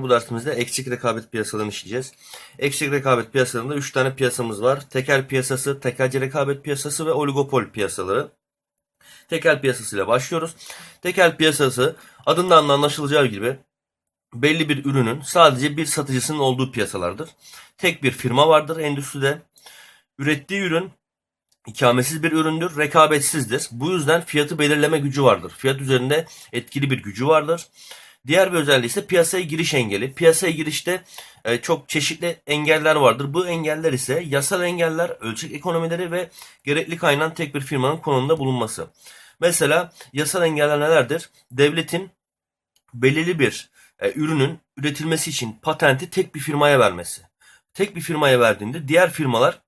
Bu dersimizde eksik rekabet piyasalarını işleyeceğiz. Eksik rekabet piyasalarında 3 tane piyasamız var. Tekel piyasası, tekelci rekabet piyasası ve oligopol piyasaları. Tekel piyasasıyla başlıyoruz. Tekel piyasası adından da anlaşılacağı gibi belli bir ürünün sadece bir satıcısının olduğu piyasalardır. Tek bir firma vardır endüstride. Ürettiği ürün ikamesiz bir üründür, rekabetsizdir. Bu yüzden fiyatı belirleme gücü vardır. Fiyat üzerinde etkili bir gücü vardır. Diğer bir özelliği ise piyasaya giriş engeli. Piyasaya girişte e, çok çeşitli engeller vardır. Bu engeller ise yasal engeller, ölçek ekonomileri ve gerekli kaynağın tek bir firmanın konumunda bulunması. Mesela yasal engeller nelerdir? Devletin belirli bir e, ürünün üretilmesi için patenti tek bir firmaya vermesi. Tek bir firmaya verdiğinde diğer firmalar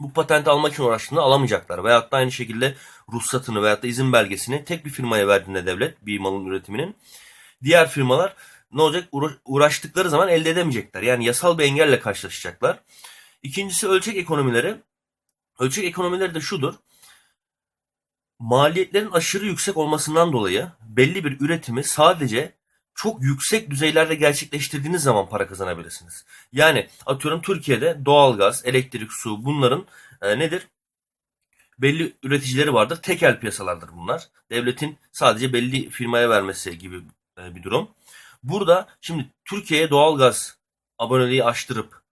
bu patenti almak için uğraştığında alamayacaklar. Veyahut da aynı şekilde ruhsatını veyahut da izin belgesini tek bir firmaya verdiğinde devlet bir malın üretiminin diğer firmalar ne olacak? Uğra- Uğraştıkları zaman elde edemeyecekler. Yani yasal bir engelle karşılaşacaklar. İkincisi ölçek ekonomileri. Ölçek ekonomileri de şudur. Maliyetlerin aşırı yüksek olmasından dolayı belli bir üretimi sadece çok yüksek düzeylerde gerçekleştirdiğiniz zaman para kazanabilirsiniz. Yani atıyorum Türkiye'de doğalgaz, elektrik, su bunların e, nedir? Belli üreticileri vardır. Tekel piyasalardır bunlar. Devletin sadece belli firmaya vermesi gibi bir durum. Burada şimdi Türkiye'ye doğalgaz aboneliği açtırıp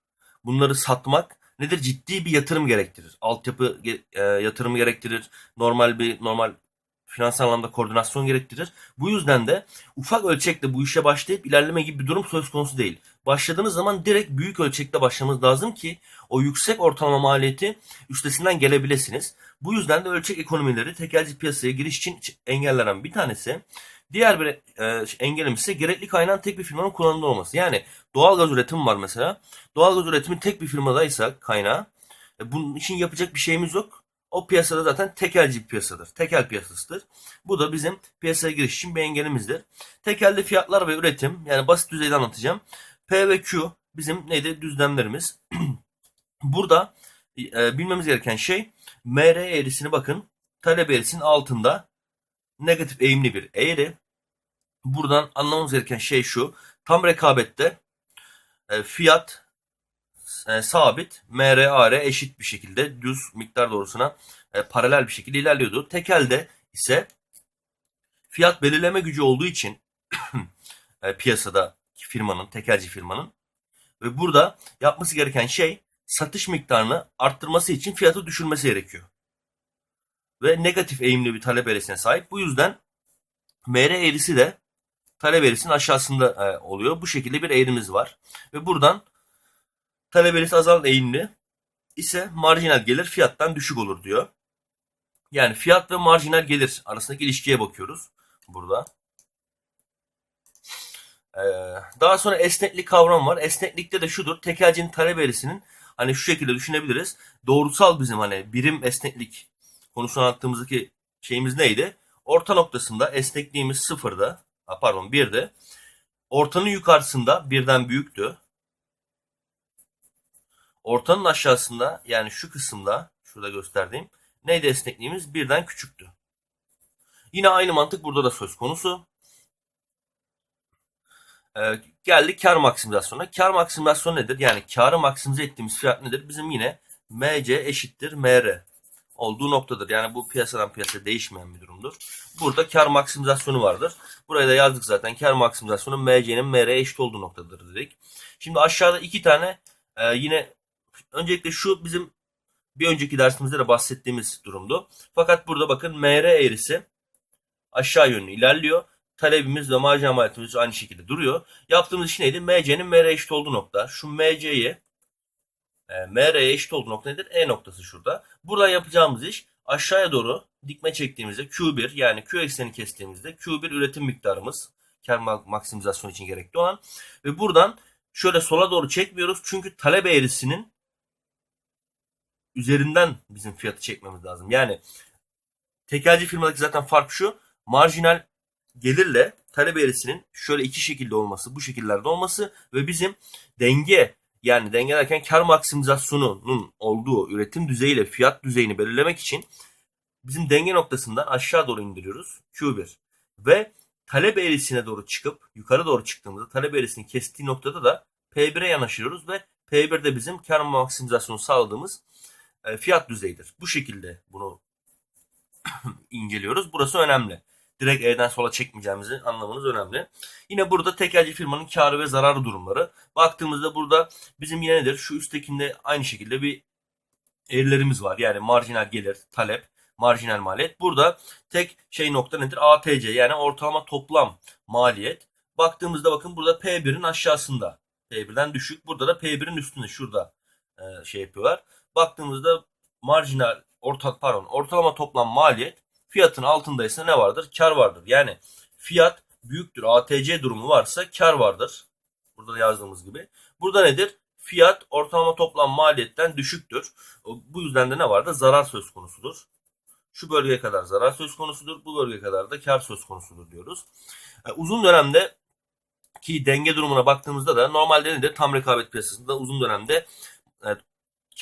bunları satmak nedir? Ciddi bir yatırım gerektirir. Altyapı e, yatırımı gerektirir. Normal bir normal finansal anlamda koordinasyon gerektirir. Bu yüzden de ufak ölçekte bu işe başlayıp ilerleme gibi bir durum söz konusu değil. Başladığınız zaman direkt büyük ölçekte başlamanız lazım ki o yüksek ortalama maliyeti üstesinden gelebilirsiniz. Bu yüzden de ölçek ekonomileri tekelci piyasaya giriş için engellenen bir tanesi. Diğer bir e, engelimiz ise gerekli kaynağın tek bir firmanın kullanımında olması. Yani doğalgaz üretimi var mesela. Doğalgaz üretimi tek bir firmadaysa kaynağı e, bunun için yapacak bir şeyimiz yok. O piyasada zaten tekelci bir piyasadır. Tekel piyasasıdır. Bu da bizim piyasaya giriş için bir engelimizdir. Tekelde fiyatlar ve üretim yani basit düzeyde anlatacağım. P ve Q bizim neydi? Düzlemlerimiz. Burada e, bilmemiz gereken şey MR eğrisini bakın. Talep eğrisinin altında negatif eğimli bir eğri. Buradan anlamamız gereken şey şu. Tam rekabette e, fiyat e, sabit MRAR eşit bir şekilde düz miktar doğrusuna e, paralel bir şekilde ilerliyordu. Tekelde ise fiyat belirleme gücü olduğu için e, piyasada firmanın, tekelci firmanın ve burada yapması gereken şey satış miktarını arttırması için fiyatı düşürmesi gerekiyor. Ve negatif eğimli bir talep eğrisine sahip. Bu yüzden MR eğrisi de talep eğrisinin aşağısında e, oluyor. Bu şekilde bir eğrimiz var. Ve buradan talep eğrisi azalan eğimli ise marjinal gelir fiyattan düşük olur diyor. Yani fiyat ve marjinal gelir arasındaki ilişkiye bakıyoruz burada. Ee, daha sonra esneklik kavramı var. Esneklikte de şudur. Tekelcinin talep eğrisinin hani şu şekilde düşünebiliriz. Doğrusal bizim hani birim esneklik konusunu anlattığımızdaki şeyimiz neydi? Orta noktasında esnekliğimiz sıfırda, pardon birde. Ortanın yukarısında birden büyüktü. Ortanın aşağısında yani şu kısımda şurada gösterdiğim neydi esnekliğimiz? Birden küçüktü. Yine aynı mantık burada da söz konusu. Ee, geldik kar maksimizasyonuna. Kar maksimizasyonu nedir? Yani karı maksimize ettiğimiz fiyat nedir? Bizim yine MC eşittir MR olduğu noktadır. Yani bu piyasadan piyasaya değişmeyen bir durumdur. Burada kar maksimizasyonu vardır. Buraya da yazdık zaten. Kar maksimizasyonu MC'nin MR'ye eşit olduğu noktadır dedik. Şimdi aşağıda iki tane e, yine öncelikle şu bizim bir önceki dersimizde de bahsettiğimiz durumdu. Fakat burada bakın MR eğrisi aşağı yönlü ilerliyor. Talebimiz ve marjinal maliyetimiz aynı şekilde duruyor. Yaptığımız iş neydi? MC'nin MR'ye eşit olduğu nokta. Şu MC'yi e, MR'ye eşit olduğu nokta nedir? E noktası şurada. Burada yapacağımız iş aşağıya doğru dikme çektiğimizde Q1 yani Q ekseni kestiğimizde Q1 üretim miktarımız kar ma- maksimizasyonu için gerekli olan ve buradan şöyle sola doğru çekmiyoruz çünkü talep eğrisinin üzerinden bizim fiyatı çekmemiz lazım. Yani tekelci firmadaki zaten fark şu marjinal gelirle talep eğrisinin şöyle iki şekilde olması, bu şekillerde olması ve bizim denge yani dengelerken kar maksimizasyonunun olduğu üretim düzeyiyle fiyat düzeyini belirlemek için bizim denge noktasından aşağı doğru indiriyoruz Q1 ve talep eğrisine doğru çıkıp yukarı doğru çıktığımızda talep eğrisinin kestiği noktada da P1'e yanaşıyoruz ve P1 de bizim kar maksimizasyonu sağladığımız e, fiyat düzeyidir. Bu şekilde bunu inceliyoruz. Burası önemli. Direkt E'den sola çekmeyeceğimizi anlamanız önemli. Yine burada tekelci firmanın karı ve zararı durumları. Baktığımızda burada bizim yine nedir? Şu üsttekinde aynı şekilde bir eğrilerimiz var. Yani marjinal gelir, talep, marjinal maliyet. Burada tek şey nokta nedir? ATC yani ortalama toplam maliyet. Baktığımızda bakın burada P1'in aşağısında. P1'den düşük. Burada da P1'in üstünde. Şurada e, şey yapıyorlar. Baktığımızda marjinal orta pardon ortalama toplam maliyet fiyatın altındaysa ne vardır? Kar vardır. Yani fiyat büyüktür. ATC durumu varsa kar vardır. Burada da yazdığımız gibi. Burada nedir? Fiyat ortalama toplam maliyetten düşüktür. Bu yüzden de ne vardır? Zarar söz konusudur. Şu bölgeye kadar zarar söz konusudur. Bu bölgeye kadar da kar söz konusudur diyoruz. E, uzun dönemde ki denge durumuna baktığımızda da normalde nedir? Tam rekabet piyasasında uzun dönemde e,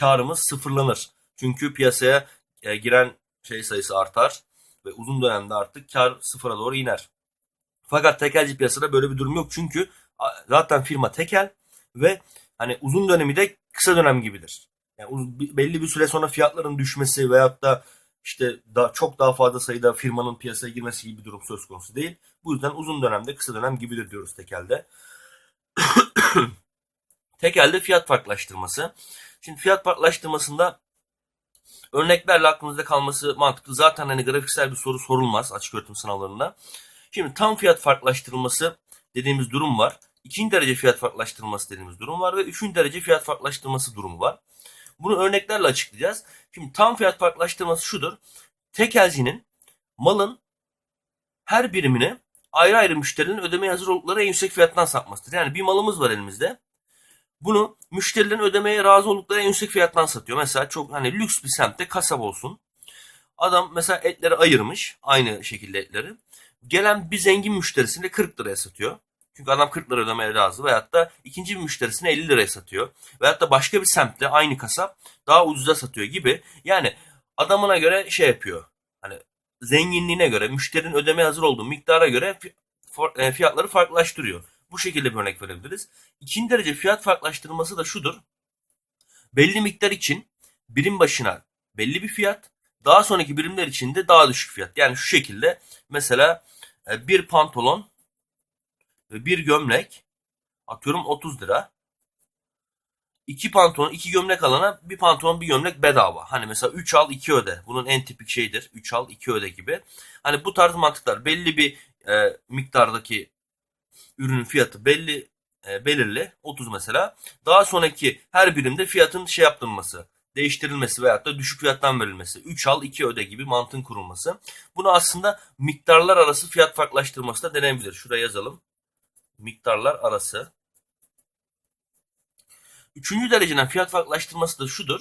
karımız sıfırlanır. Çünkü piyasaya e, giren şey sayısı artar ve uzun dönemde artık kar sıfıra doğru iner. Fakat tekelci piyasada böyle bir durum yok. Çünkü zaten firma tekel ve hani uzun dönemi de kısa dönem gibidir. Yani belli bir süre sonra fiyatların düşmesi veyahut da işte daha, çok daha fazla sayıda firmanın piyasaya girmesi gibi bir durum söz konusu değil. Bu yüzden uzun dönemde kısa dönem gibidir diyoruz tekelde. tekelde fiyat farklılaştırması. Şimdi fiyat farklılaştırmasında örneklerle aklınızda kalması mantıklı. Zaten hani grafiksel bir soru sorulmaz açık öğretim sınavlarında. Şimdi tam fiyat farklılaştırması dediğimiz durum var. İkinci derece fiyat farklılaştırması dediğimiz durum var ve üçüncü derece fiyat farklılaştırması durumu var. Bunu örneklerle açıklayacağız. Şimdi tam fiyat farklılaştırması şudur. Tekelcinin malın her birimini ayrı ayrı müşterilerin ödemeye hazır oldukları en yüksek fiyattan satmasıdır. Yani bir malımız var elimizde. Bunu müşterilerin ödemeye razı oldukları en yüksek fiyattan satıyor. Mesela çok hani lüks bir semtte kasap olsun. Adam mesela etleri ayırmış. Aynı şekilde etleri. Gelen bir zengin müşterisini 40 liraya satıyor. Çünkü adam 40 lira ödemeye razı. Veyahut da ikinci bir müşterisine 50 liraya satıyor. Veyahut da başka bir semtte aynı kasap daha ucuza satıyor gibi. Yani adamına göre şey yapıyor. Hani zenginliğine göre, müşterinin ödemeye hazır olduğu miktara göre e, fiyatları farklılaştırıyor. Bu şekilde bir örnek verebiliriz. İkinci derece fiyat farklılaştırması da şudur. Belli miktar için birim başına belli bir fiyat, daha sonraki birimler için de daha düşük fiyat. Yani şu şekilde mesela e, bir pantolon ve bir gömlek atıyorum 30 lira. İki pantolon, iki gömlek alana bir pantolon, bir gömlek bedava. Hani mesela 3 al 2 öde. Bunun en tipik şeyidir. 3 al 2 öde gibi. Hani bu tarz mantıklar belli bir e, miktardaki ürünün fiyatı belli e, belirli 30 mesela. Daha sonraki her birimde fiyatın şey yaptırılması, değiştirilmesi veyahut da düşük fiyattan verilmesi. 3 al 2 öde gibi mantığın kurulması. Bunu aslında miktarlar arası fiyat farklılaştırması da denenebilir. Şuraya yazalım. Miktarlar arası. Üçüncü dereceden fiyat farklılaştırması da şudur.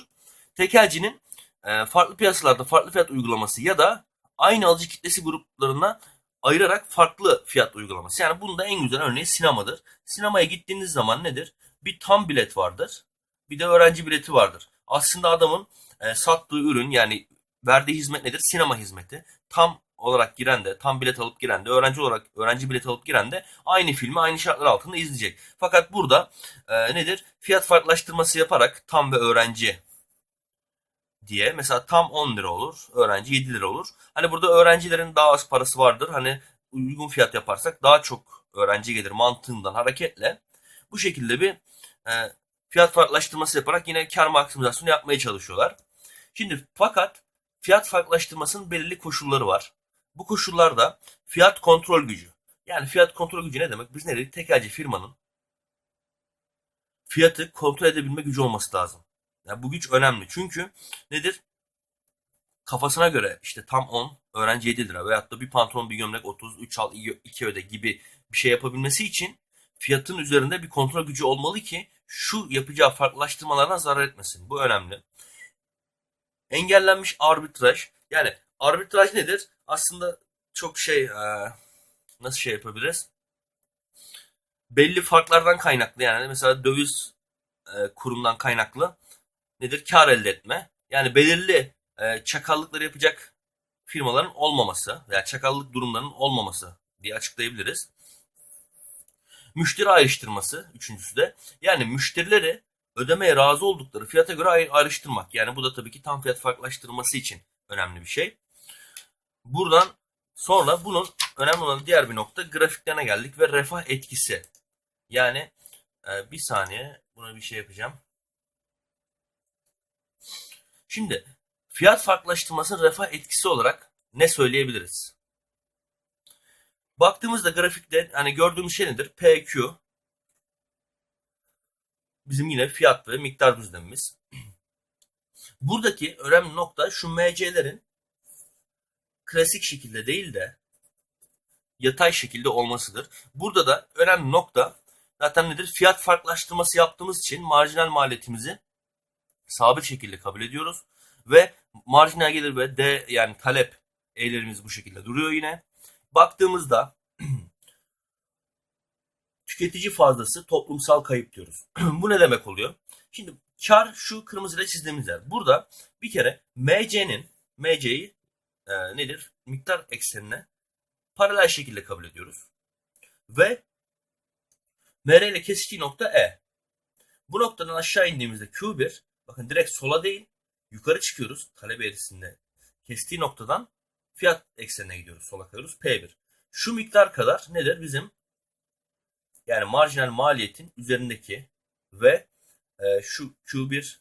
Tekelcinin e, farklı piyasalarda farklı fiyat uygulaması ya da aynı alıcı kitlesi gruplarına ayırarak farklı fiyat uygulaması. Yani bunda en güzel örneği sinemadır. Sinemaya gittiğiniz zaman nedir? Bir tam bilet vardır. Bir de öğrenci bileti vardır. Aslında adamın e, sattığı ürün yani verdiği hizmet nedir? Sinema hizmeti. Tam olarak giren de, tam bilet alıp giren de, öğrenci olarak öğrenci bilet alıp giren de aynı filmi aynı şartlar altında izleyecek. Fakat burada e, nedir? Fiyat farklılaştırması yaparak tam ve öğrenci diye mesela tam 10 lira olur. Öğrenci 7 lira olur. Hani burada öğrencilerin daha az parası vardır. Hani uygun fiyat yaparsak daha çok öğrenci gelir mantığından hareketle bu şekilde bir e, fiyat farklılaştırması yaparak yine kar maksimizasyonu yapmaya çalışıyorlar. Şimdi fakat fiyat farklılaştırmasının belirli koşulları var. Bu koşullarda fiyat kontrol gücü. Yani fiyat kontrol gücü ne demek? Biz ne dedik? Tekelci firmanın fiyatı kontrol edebilme gücü olması lazım. Yani bu güç önemli. Çünkü nedir? Kafasına göre işte tam 10, öğrenci 7 lira veyahut da bir pantolon bir gömlek 30, 3 al 2 öde gibi bir şey yapabilmesi için fiyatın üzerinde bir kontrol gücü olmalı ki şu yapacağı farklılaştırmalardan zarar etmesin. Bu önemli. Engellenmiş arbitraj. Yani arbitraj nedir? Aslında çok şey nasıl şey yapabiliriz? Belli farklardan kaynaklı yani mesela döviz kurumdan kaynaklı nedir? Kar elde etme. Yani belirli e, çakallıkları yapacak firmaların olmaması veya çakallık durumlarının olmaması diye açıklayabiliriz. Müşteri ayrıştırması üçüncüsü de. Yani müşterileri ödemeye razı oldukları fiyata göre ayr- ayrıştırmak. Yani bu da tabii ki tam fiyat farklılaştırması için önemli bir şey. Buradan sonra bunun önemli olan diğer bir nokta grafiklerine geldik ve refah etkisi. Yani e, bir saniye buna bir şey yapacağım. Şimdi fiyat farklılaştırmasının refah etkisi olarak ne söyleyebiliriz? Baktığımızda grafikte hani gördüğümüz şey nedir? PQ bizim yine fiyat ve miktar düzlemimiz. Buradaki önemli nokta şu MC'lerin klasik şekilde değil de yatay şekilde olmasıdır. Burada da önemli nokta zaten nedir? Fiyat farklılaştırması yaptığımız için marjinal maliyetimizi sabit şekilde kabul ediyoruz ve marjinal gelir ve D yani talep eğlerimiz bu şekilde duruyor yine. Baktığımızda tüketici fazlası toplumsal kayıp diyoruz. bu ne demek oluyor? Şimdi kar şu kırmızıyla çizdiğimiz yer. Burada bir kere MC'nin MC'yi e, nedir? Miktar eksenine paralel şekilde kabul ediyoruz. Ve MR ile kesiştiği nokta E. Bu noktadan aşağı indiğimizde Q1 bakın direkt sola değil yukarı çıkıyoruz talep eğrisinde. Kestiği noktadan fiyat eksenine gidiyoruz. Sola kayıyoruz. P1. Şu miktar kadar nedir? Bizim yani marjinal maliyetin üzerindeki ve e, şu Q1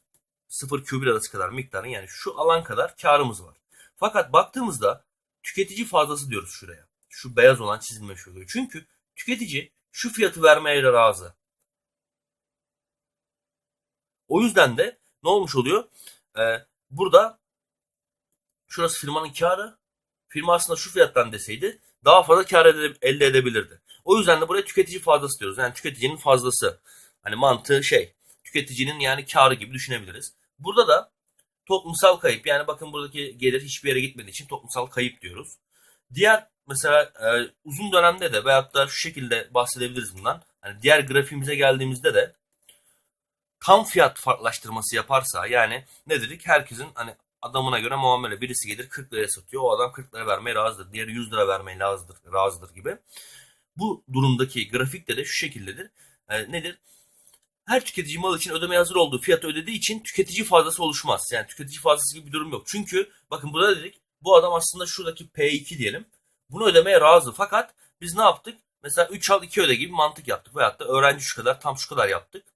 0 Q1 arası kadar miktarın yani şu alan kadar karımız var. Fakat baktığımızda tüketici fazlası diyoruz şuraya. Şu beyaz olan çizilmiş oluyor. Çünkü tüketici şu fiyatı vermeye razı. O yüzden de ne olmuş oluyor? Ee, burada şurası firmanın karı. Firma aslında şu fiyattan deseydi daha fazla kar ede- elde edebilirdi. O yüzden de buraya tüketici fazlası diyoruz. Yani tüketicinin fazlası. Hani mantığı şey. Tüketicinin yani karı gibi düşünebiliriz. Burada da toplumsal kayıp. Yani bakın buradaki gelir hiçbir yere gitmediği için toplumsal kayıp diyoruz. Diğer mesela e, uzun dönemde de veyahut da şu şekilde bahsedebiliriz bundan. Hani diğer grafiğimize geldiğimizde de tam fiyat farklılaştırması yaparsa yani ne dedik? Herkesin hani adamına göre muamele birisi gelir 40 liraya satıyor. O adam 40 lira vermeye razıdır. Diğeri 100 lira vermeye razıdır, razıdır gibi. Bu durumdaki grafikte de şu şekildedir. E, nedir? Her tüketici mal için ödemeye hazır olduğu fiyatı ödediği için tüketici fazlası oluşmaz. Yani tüketici fazlası gibi bir durum yok. Çünkü bakın burada dedik bu adam aslında şuradaki P2 diyelim. Bunu ödemeye razı. Fakat biz ne yaptık? Mesela 3 al 2 öde gibi mantık yaptık. Veyahut da öğrenci şu kadar tam şu kadar yaptık.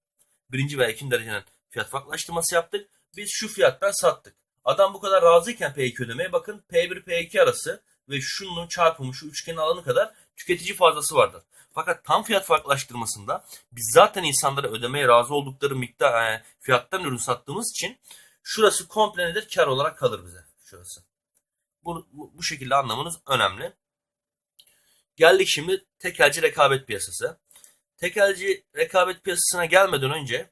Birinci veya ikinci dereceden fiyat farklılaştırması yaptık. Biz şu fiyattan sattık. Adam bu kadar razıyken P2 ödemeye bakın P1 P2 arası ve şunun çarpımı şu üçgenin alanı kadar tüketici fazlası vardır. Fakat tam fiyat farklılaştırmasında biz zaten insanlara ödemeye razı oldukları miktar e, fiyattan ürün sattığımız için şurası komple nedir? Kar olarak kalır bize. Şurası. Bu, bu, bu şekilde anlamanız önemli. Geldik şimdi tekelci rekabet piyasası. Tekelci rekabet piyasasına gelmeden önce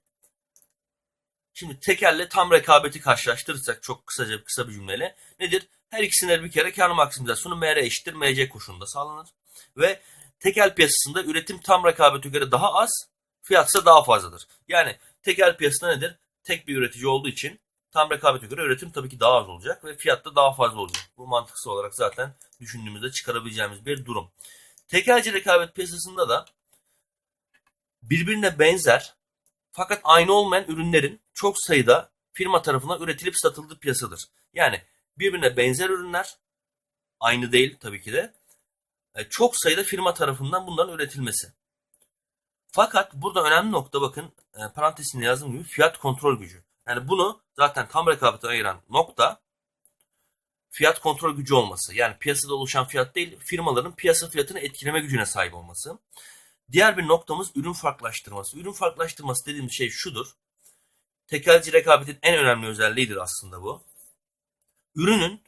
şimdi tekelle tam rekabeti karşılaştırırsak çok kısaca kısa bir cümleyle nedir? Her ikisinde bir kere kar maksimizasyonu MR eşittir MC koşulunda sağlanır. Ve tekel piyasasında üretim tam rekabete göre daha az, fiyatsa daha fazladır. Yani tekel piyasasında nedir? Tek bir üretici olduğu için tam rekabete göre üretim tabii ki daha az olacak ve fiyat da daha fazla olacak. Bu mantıksal olarak zaten düşündüğümüzde çıkarabileceğimiz bir durum. Tekelci rekabet piyasasında da birbirine benzer fakat aynı olmayan ürünlerin çok sayıda firma tarafından üretilip satıldığı piyasadır. Yani birbirine benzer ürünler aynı değil tabii ki de e, çok sayıda firma tarafından bunların üretilmesi. Fakat burada önemli nokta bakın e, parantezinde yazdığım gibi fiyat kontrol gücü. Yani bunu zaten tam rekabetten ayıran nokta fiyat kontrol gücü olması. Yani piyasada oluşan fiyat değil firmaların piyasa fiyatını etkileme gücüne sahip olması. Diğer bir noktamız ürün farklılaştırması. Ürün farklılaştırması dediğimiz şey şudur. Tekelci rekabetin en önemli özelliğidir aslında bu. Ürünün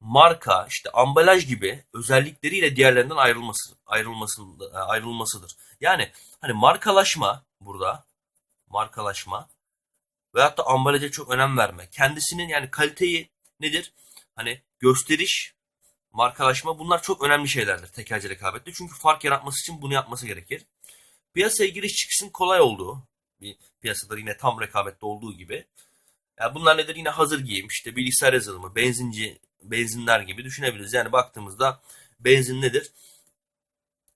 marka, işte ambalaj gibi özellikleriyle diğerlerinden ayrılması, ayrılması, ayrılmasıdır. Yani hani markalaşma burada, markalaşma veyahut da ambalaja çok önem verme. Kendisinin yani kaliteyi nedir? Hani gösteriş, markalaşma bunlar çok önemli şeylerdir tekelci rekabette. Çünkü fark yaratması için bunu yapması gerekir. Piyasaya giriş çıkışın kolay olduğu bir piyasadır yine tam rekabette olduğu gibi. Yani bunlar nedir? Yine hazır giyim, işte bilgisayar yazılımı, benzinci, benzinler gibi düşünebiliriz. Yani baktığımızda benzin nedir?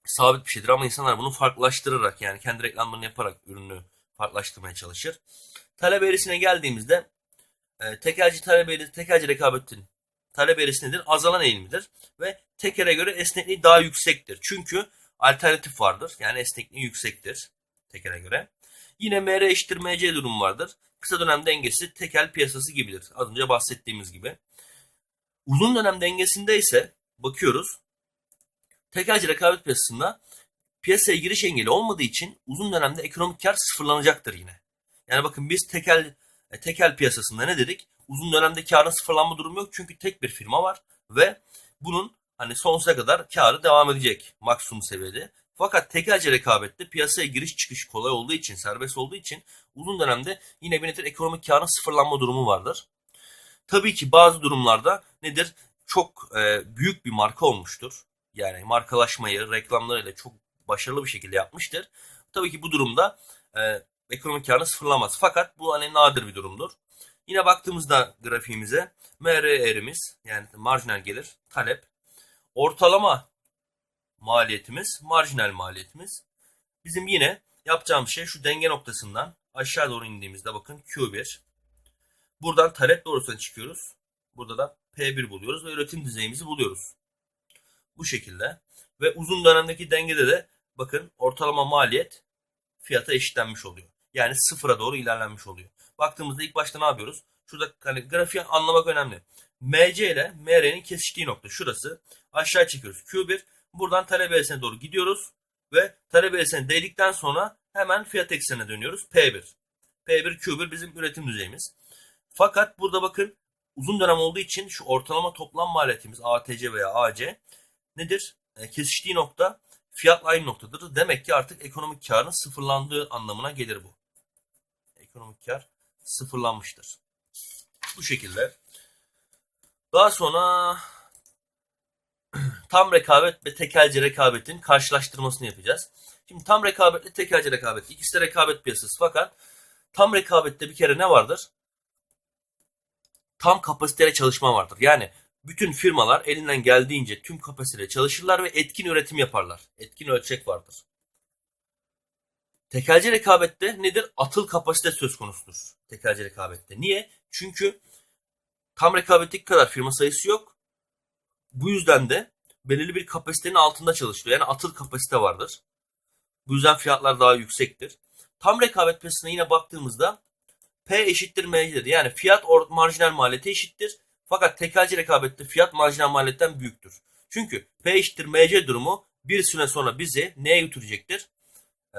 sabit bir şeydir ama insanlar bunu farklılaştırarak yani kendi reklamlarını yaparak ürünü farklılaştırmaya çalışır. Talep eğrisine geldiğimizde e, tekelci talep eğrisi, tekelci rekabetin talep eğrisi? Azalan eğilimidir ve tekere göre esnekliği daha yüksektir. Çünkü alternatif vardır. Yani esnekliği yüksektir tekere göre. Yine MR eşittir MC durum vardır. Kısa dönem dengesi tekel piyasası gibidir. Az önce bahsettiğimiz gibi. Uzun dönem dengesinde ise bakıyoruz. Tekelci rekabet piyasasında piyasaya giriş engeli olmadığı için uzun dönemde ekonomik kar sıfırlanacaktır yine. Yani bakın biz tekel e, tekel piyasasında ne dedik? Uzun dönemde karın sıfırlanma durumu yok çünkü tek bir firma var ve bunun hani sonsuza kadar karı devam edecek maksimum seviyede. Fakat tekelci rekabette piyasaya giriş çıkış kolay olduğu için, serbest olduğu için uzun dönemde yine bir nedir ekonomik karın sıfırlanma durumu vardır. Tabii ki bazı durumlarda nedir? Çok e, büyük bir marka olmuştur. Yani markalaşmayı reklamlarıyla çok başarılı bir şekilde yapmıştır. Tabii ki bu durumda e, ekonomik karını sıfırlamaz. Fakat bu hani nadir bir durumdur. Yine baktığımızda grafiğimize MR eğrimiz yani marjinal gelir, talep, ortalama maliyetimiz, marjinal maliyetimiz. Bizim yine yapacağımız şey şu denge noktasından aşağı doğru indiğimizde bakın Q1. Buradan talep doğrusuna çıkıyoruz. Burada da P1 buluyoruz ve üretim düzeyimizi buluyoruz. Bu şekilde. Ve uzun dönemdeki dengede de bakın ortalama maliyet fiyata eşitlenmiş oluyor. Yani sıfıra doğru ilerlenmiş oluyor. Baktığımızda ilk başta ne yapıyoruz? Şurada hani grafiği anlamak önemli. MC ile MR'nin kesiştiği nokta şurası. Aşağı çekiyoruz. Q1. Buradan talep eğrisine doğru gidiyoruz. Ve talep eğrisine değdikten sonra hemen fiyat eksenine dönüyoruz. P1. P1 Q1 bizim üretim düzeyimiz. Fakat burada bakın uzun dönem olduğu için şu ortalama toplam maliyetimiz ATC veya AC nedir? E, kesiştiği nokta fiyatla aynı noktadır. Demek ki artık ekonomik karın sıfırlandığı anlamına gelir bu. Ekonomik kar sıfırlanmıştır. Bu şekilde. Daha sonra tam rekabet ve tekelci rekabetin karşılaştırmasını yapacağız. Şimdi tam rekabetle tekelci rekabet. İkisi de rekabet piyasası fakat tam rekabette bir kere ne vardır? Tam kapasiteli çalışma vardır. Yani bütün firmalar elinden geldiğince tüm kapasiteyle çalışırlar ve etkin üretim yaparlar. Etkin ölçek vardır. Tekelci rekabette nedir? Atıl kapasite söz konusudur. Tekelci rekabette. Niye? Çünkü tam rekabetteki kadar firma sayısı yok. Bu yüzden de belirli bir kapasitenin altında çalışıyor. Yani atıl kapasite vardır. Bu yüzden fiyatlar daha yüksektir. Tam rekabet piyasasına yine baktığımızda P eşittir M'dir. Yani fiyat marjinal maliyeti eşittir. Fakat tekelci rekabette fiyat marjinal maliyetten büyüktür. Çünkü P eşittir MC durumu bir süre sonra bizi neye götürecektir? Ee,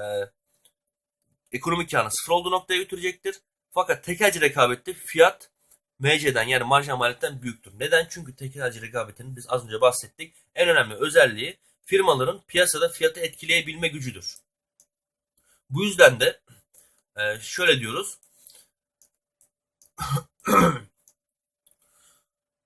ekonomik karının sıfır olduğu noktaya götürecektir. Fakat tekelci rekabette fiyat MC'den yani marjinal maliyetten büyüktür. Neden? Çünkü tekelci rekabetinin biz az önce bahsettik. En önemli özelliği firmaların piyasada fiyatı etkileyebilme gücüdür. Bu yüzden de e, şöyle diyoruz.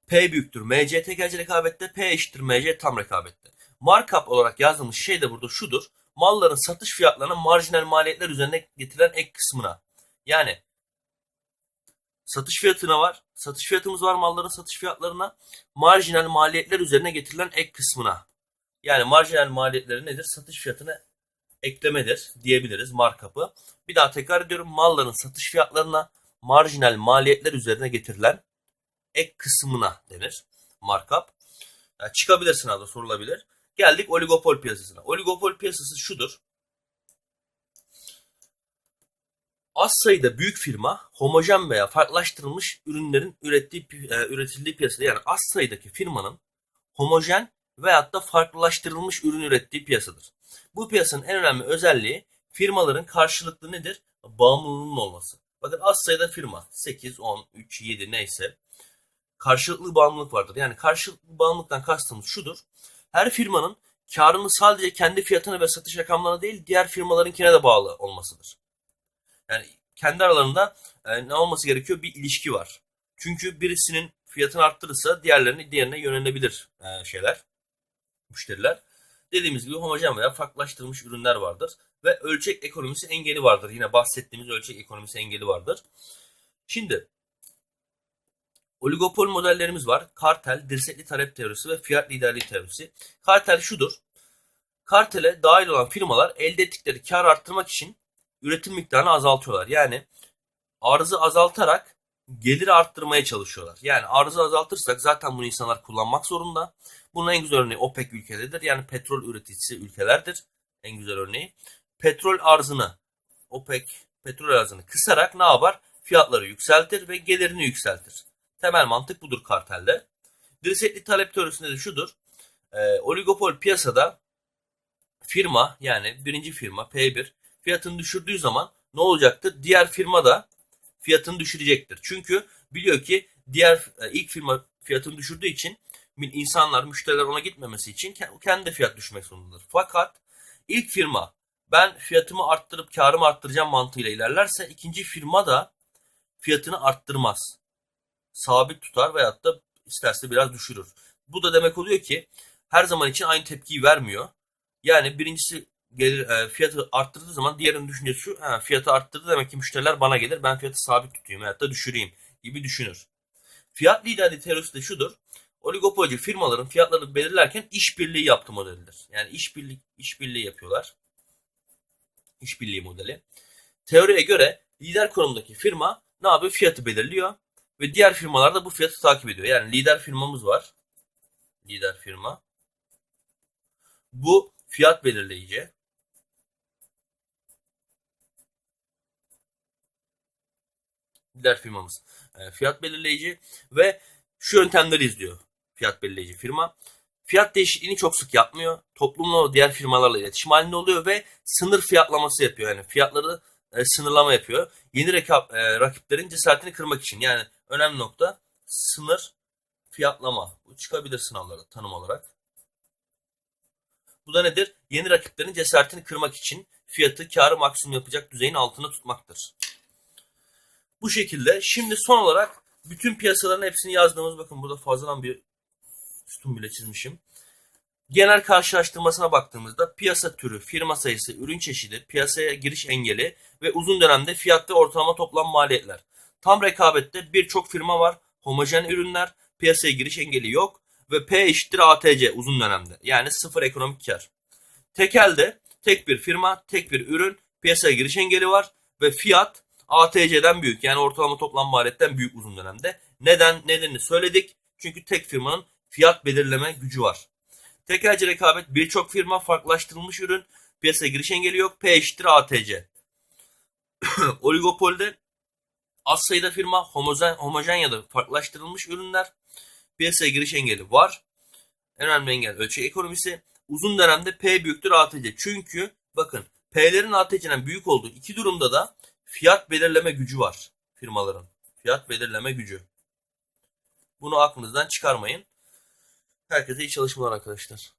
P büyüktür. MC tekelci rekabette, P eşittir MC tam rekabette. Markup olarak yazdığımız şey de burada şudur. Malların satış fiyatlarına marjinal maliyetler üzerine getirilen ek kısmına. Yani satış fiyatına var. Satış fiyatımız var malların satış fiyatlarına. Marjinal maliyetler üzerine getirilen ek kısmına. Yani marjinal maliyetleri nedir? Satış fiyatına eklemedir diyebiliriz markup'ı. Bir daha tekrar ediyorum. Malların satış fiyatlarına marjinal maliyetler üzerine getirilen ek kısmına denir markup. Yani çıkabilir sınavda sorulabilir. Geldik oligopol piyasasına. Oligopol piyasası şudur. Az sayıda büyük firma homojen veya farklılaştırılmış ürünlerin ürettiği, e, üretildiği piyasada yani az sayıdaki firmanın homojen veyahut da farklılaştırılmış ürün ürettiği piyasadır. Bu piyasanın en önemli özelliği firmaların karşılıklı nedir? Bağımlılığının olması. Bakın az sayıda firma 8, 10, 3, 7 neyse karşılıklı bağımlılık vardır. Yani karşılıklı bağımlılıktan kastımız şudur. Her firmanın karını sadece kendi fiyatına ve satış rakamlarına değil diğer firmalarınkine de bağlı olmasıdır. Yani kendi aralarında e, ne olması gerekiyor? Bir ilişki var. Çünkü birisinin fiyatını arttırırsa diğerlerine diğerine yönelebilir e, şeyler, müşteriler. Dediğimiz gibi homojen veya farklılaştırılmış ürünler vardır. Ve ölçek ekonomisi engeli vardır. Yine bahsettiğimiz ölçek ekonomisi engeli vardır. Şimdi Oligopol modellerimiz var. Kartel, dirsekli talep teorisi ve fiyat liderliği teorisi. Kartel şudur. Kartele dahil olan firmalar elde ettikleri kar arttırmak için üretim miktarını azaltıyorlar. Yani arzı azaltarak geliri arttırmaya çalışıyorlar. Yani arzı azaltırsak zaten bunu insanlar kullanmak zorunda. Bunun en güzel örneği OPEC ülkeleridir. Yani petrol üreticisi ülkelerdir. En güzel örneği. Petrol arzını OPEC petrol arzını kısarak ne yapar? Fiyatları yükseltir ve gelirini yükseltir. Temel mantık budur kartelde. Dirsekli talep teorisinde de şudur. E, oligopol piyasada firma yani birinci firma P1 fiyatını düşürdüğü zaman ne olacaktır? Diğer firma da fiyatını düşürecektir. Çünkü biliyor ki diğer e, ilk firma fiyatını düşürdüğü için insanlar, müşteriler ona gitmemesi için kendi de fiyat düşmek zorundadır. Fakat ilk firma ben fiyatımı arttırıp karımı arttıracağım mantığıyla ilerlerse ikinci firma da fiyatını arttırmaz. Sabit tutar veyahut da isterse biraz düşürür. Bu da demek oluyor ki her zaman için aynı tepkiyi vermiyor. Yani birincisi gelir e, fiyatı arttırdığı zaman diğerinin düşüncesi şu ha, fiyatı arttırdı demek ki müşteriler bana gelir ben fiyatı sabit tutayım veyahut da düşüreyim gibi düşünür. Fiyat liderliği teorisi de şudur. Oligopolci firmaların fiyatlarını belirlerken işbirliği yaptı modelidir. Yani işbirliği işbirliği yapıyorlar. İşbirliği modeli. Teoriye göre lider konumdaki firma ne yapıyor? Fiyatı belirliyor ve diğer firmalar da bu fiyatı takip ediyor. Yani lider firmamız var. Lider firma. Bu fiyat belirleyici. Lider firmamız e, fiyat belirleyici ve şu yöntemleri izliyor fiyat belirleyici firma. Fiyat değişikliğini çok sık yapmıyor. Toplumla diğer firmalarla iletişim halinde oluyor ve sınır fiyatlaması yapıyor. Yani fiyatları e, sınırlama yapıyor. Yeni rakip, e, rakiplerin cesaretini kırmak için. Yani önemli nokta sınır fiyatlama. Bu çıkabilir sınavlarda tanım olarak. Bu da nedir? Yeni rakiplerin cesaretini kırmak için fiyatı karı maksimum yapacak düzeyin altında tutmaktır. Bu şekilde. Şimdi son olarak bütün piyasaların hepsini yazdığımız bakın burada fazladan bir sütun bile çizmişim. Genel karşılaştırmasına baktığımızda piyasa türü, firma sayısı, ürün çeşidi, piyasaya giriş engeli ve uzun dönemde fiyat ve ortalama toplam maliyetler. Tam rekabette birçok firma var, homojen ürünler, piyasaya giriş engeli yok ve P eşittir ATC uzun dönemde. Yani sıfır ekonomik kar. Tekelde tek bir firma, tek bir ürün, piyasaya giriş engeli var ve fiyat ATC'den büyük yani ortalama toplam maliyetten büyük uzun dönemde. Neden? Nedenini söyledik. Çünkü tek firmanın fiyat belirleme gücü var. Tekelci rekabet birçok firma farklılaştırılmış ürün, piyasaya giriş engeli yok, P eşittir ATC. Oligopolde az sayıda firma, homojen, homojen ya da farklılaştırılmış ürünler, piyasaya giriş engeli var. En önemli engel ölçek ekonomisi. Uzun dönemde P büyüktür ATC. Çünkü bakın P'lerin ATC'den büyük olduğu iki durumda da fiyat belirleme gücü var firmaların. Fiyat belirleme gücü. Bunu aklınızdan çıkarmayın. Herkese iyi çalışmalar arkadaşlar.